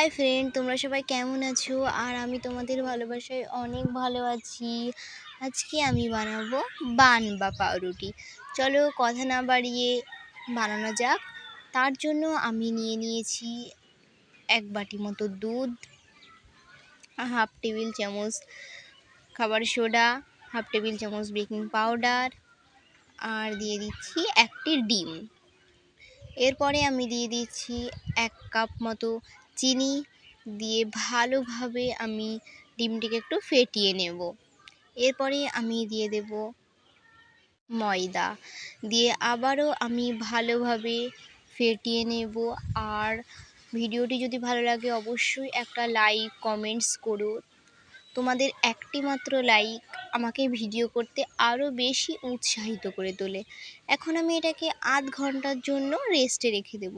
Hi friend, তোমরা সবাই কেমন আছো? আর আমি তোমাদের ভালোবাসায় অনেক ভালো আছি। আজকে আমি বানাবো বান বা পাউরুটি। চলো কথা না বাড়িয়ে বানানো যাক। তার জন্য আমি নিয়ে নিয়েছি এক বাটি মতো দুধ, হাফ টেবিল চামচ খাবার সোডা, হাফ টেবিল চামচ বেকিং পাউডার, আর দিয়ে দিচ্ছি একটি ডিম। এরপরে আমি দিয়ে দিচ্ছি এক কাপ মতো চিনি দিয়ে ভালোভাবে আমি ডিমটিকে একটু ফেটিয়ে নেব। এরপরে আমি দিয়ে দেব ময়দা। দিয়ে আবারও আমি ভালোভাবে ফেটিয়ে নেব। আর ভিডিওটি যদি ভালো লাগে অবশ্যই একটা লাইক, কমেন্টস করো। তোমাদের একটি মাত্র লাইক আমাকে ভিডিও করতে আরও বেশি উৎসাহিত করে তোলে। এখন আমি এটাকে আধ ঘণ্টার জন্য রেস্টে রেখে দেব।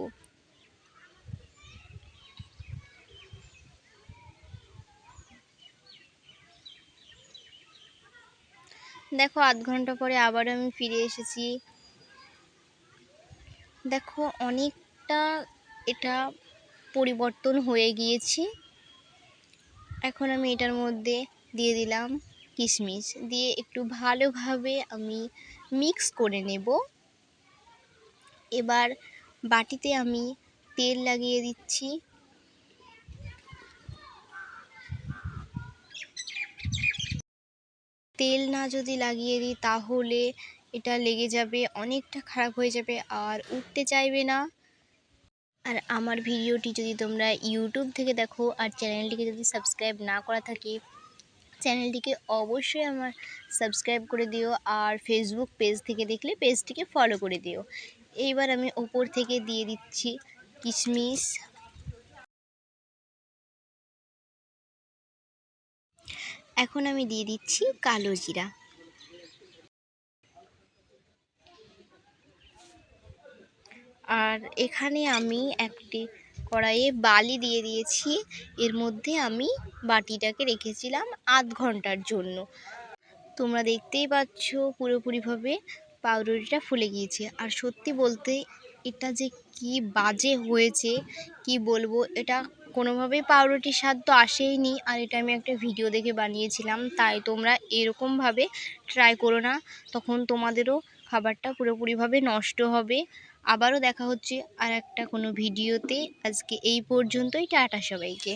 দেখো, আধ ঘণ্টা পরে আবার আমি ফিরে এসেছি। দেখো, অনেকটা এটা পরিবর্তন হয়ে গিয়েছে। এখন আমি এটার মধ্যে দিয়ে দিলাম কিশমিশ। দিয়ে একটু ভালোভাবে আমি মিক্স করে নেব। এবার বাটিতে আমি তেল লাগিয়ে দিচ্ছি। তেল না যদি লাগিয়ে দিই তাহলে এটা লেগে যাবে, অনেকটা খারাপ হয়ে যাবে আর উঠতে চাইবে না। আর আমার ভিডিওটি যদি তোমরা ইউটিউব থেকে দেখো আর চ্যানেলটিকে যদি সাবস্ক্রাইব না করা থাকে, চ্যানেলটিকে অবশ্যই আমার সাবস্ক্রাইব করে দিও আর ফেসবুক পেজ থেকে দেখলে পেজটিকে ফলো করে দিও। এইবার আমি ওপর থেকে দিয়ে দিচ্ছি কিশমিশ। এখন আমি দিয়ে দিচ্ছি কালো জিরা। আর এখানে আমি একটি কড়াইয়ে বালি দিয়ে দিয়েছি। এর মধ্যে আমি বাটিটাকে রেখেছিলাম আধ ঘণ্টার জন্য। তোমরা দেখতেই পাচ্ছ পুরোপুরিভাবে পাউরুটিটা ফুলে গিয়েছে। আর সত্যি বলতে এটা যে কি বাজে হয়েছে, কি বলব, এটা কোনোভাবেই পাউরুটির স্বাদ তো আসেইনি। আর এটা আমি একটা ভিডিও দেখে বানিয়েছিলাম, তাই তোমরা এরকমভাবে ট্রাই করো না। তখন তোমাদেরও খাবারটা পুরোপুরিভাবে নষ্ট হবে। আবারও দেখা হচ্ছে আর একটা কোনো ভিডিওতে আজকে এই পর্যন্তই, টাটা সবাইকে।